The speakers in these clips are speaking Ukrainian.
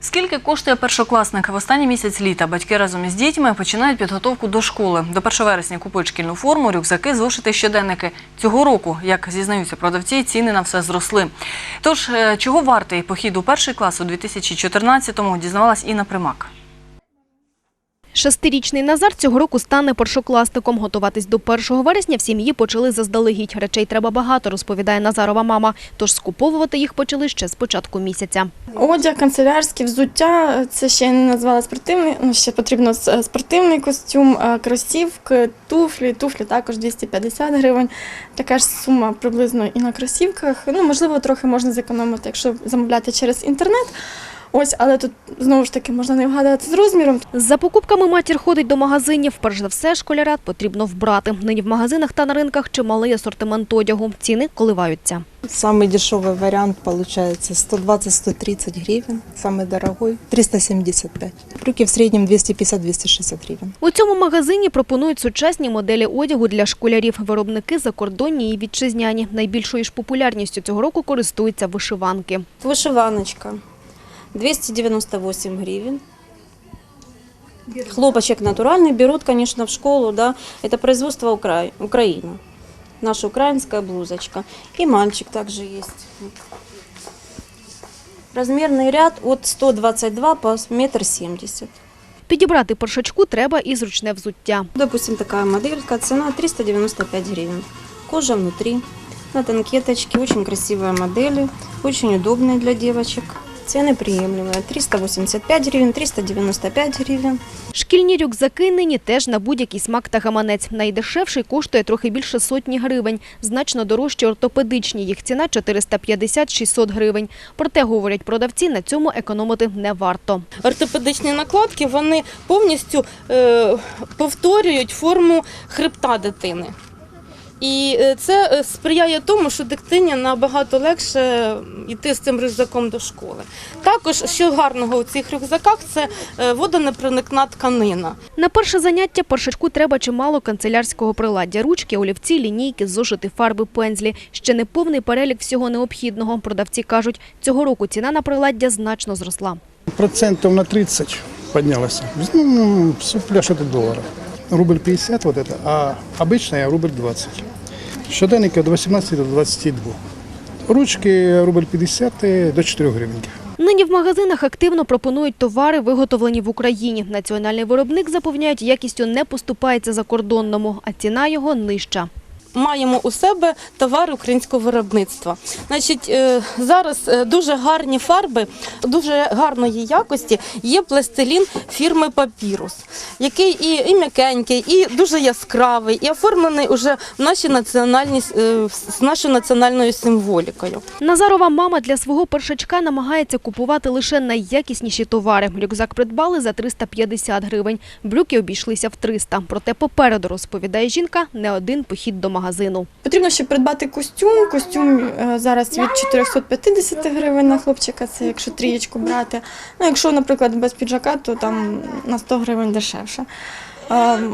Скільки коштує першокласник? В останній місяць літа батьки разом із дітьми починають підготовку до школи. До 1 вересня купують шкільну форму, рюкзаки, зошити, щоденники. Цього року, як зізнаються продавці, ціни на все зросли. Тож, е, чого вартий похід у перший клас у 2014-му, дізнавалась Інна Примак. Шестирічний Назар цього року стане першокласником. Готуватись до 1 вересня в сім'ї почали заздалегідь. Речей треба багато, розповідає Назарова мама. Тож скуповувати їх почали ще з початку місяця. Одяг, канцелярське взуття, це ще не назвала спортивний, ну ще потрібно спортивний костюм, кросівки, туфлі. Туфлі також 250 гривень. Така ж сума приблизно і на кросівках. Ну, можливо, трохи можна зекономити, якщо замовляти через інтернет. Ось, але тут знову ж таки можна не вгадати з розміром. За покупками матір ходить до магазинів. Перш за все, школярат потрібно вбрати. Нині в магазинах та на ринках чималий асортимент одягу. Ціни коливаються. Самый дешевый вариант получается 120-130 гривен, самый дорогой 375. Брюки в среднем 250-260 гривен. У цьому магазині пропонують сучасні моделі одягу для школярів. Виробники закордонні і вітчизняні. Найбільшою ж популярністю цього року користуються вишиванки. Вышиваночка 298 гривен. Хлопочек натуральный берут, конечно, в школу, да. Это производство Укра... Украина. Наша украинская блузочка. И мальчик также есть. Размерный ряд от 122 по метр семьдесят. Підібрати першачку треба і зручне взуття. Допустим, такая моделька, цена 395 гривен. Кожа внутри, на танкеточке, очень красивые модели, очень удобные для девочек. Цены приемлемые, 385 гривен, 395 гривен. Шкільні рюкзаки нині теж на будь-який смак та гаманець. Найдешевший коштує трохи більше сотні гривень. Значно дорожчі ортопедичні. Їх ціна 450-600 гривень. Проте, говорять продавці, на цьому економити не варто. ортопедичні накладки вони повністю е, повторюють форму хребта дитини. І е, це е, сприяє тому, що дитині набагато легше йти з цим рюкзаком до школи. Також, що гарного у цих рюкзаках, це е, водонепроникна тканина. На перше заняття першачку треба чимало канцелярського приладдя. Ручки, олівці, лінійки, зошити, фарби, пензлі. Ще не повний перелік всього необхідного. Продавці кажуть, цього року ціна на приладдя значно зросла. процентов на 30 поднялась. Ну, что-то доллара. Рубль 50 вот это, а обычная рубль 20. Щоденники от 18 до 22. Ручки рубль 50 до 4 гривень. Нині в магазинах активно пропонують товари, виготовлені в Україні. Національний виробник, запевняють, якістю не поступається закордонному, а ціна його нижча. Маємо у себе товари українського виробництва. Значить, е, зараз е, дуже гарні фарби, дуже гарної якості є пластилін фірми Папірус, який і, і м'якенький, і дуже яскравий, і оформлений уже в нашій національній е, з нашою національною символікою. Назарова мама для свого першачка намагається купувати лише найякісніші товари. Рюкзак придбали за 350 гривень. Брюки обійшлися в 300. Проте попереду, розповідає жінка, не один похід до магазину. Потрібно ще придбати костюм. Костюм е, зараз від 450 гривень на хлопчика, це якщо трієчку брати. Ну, якщо, наприклад, без піджака, то там на 100 гривень дешевше.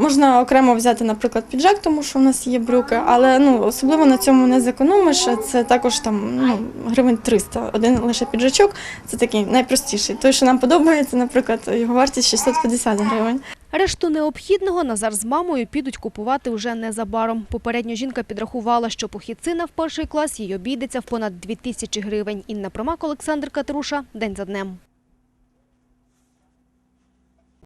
Можна окремо взяти, наприклад, піджак, тому що в нас є брюки, але ну, особливо на цьому не зекономиш. Це також там ну, гривень 300. Один лише піджачок це такий найпростіший. Той, що нам подобається, наприклад, його вартість 650 гривень. Решту необхідного Назар з мамою підуть купувати вже незабаром. Попередньо жінка підрахувала, що похід сина в перший клас їй обійдеться в понад 2 тисячі гривень. Інна Промак, Олександр Катеруша. День за днем.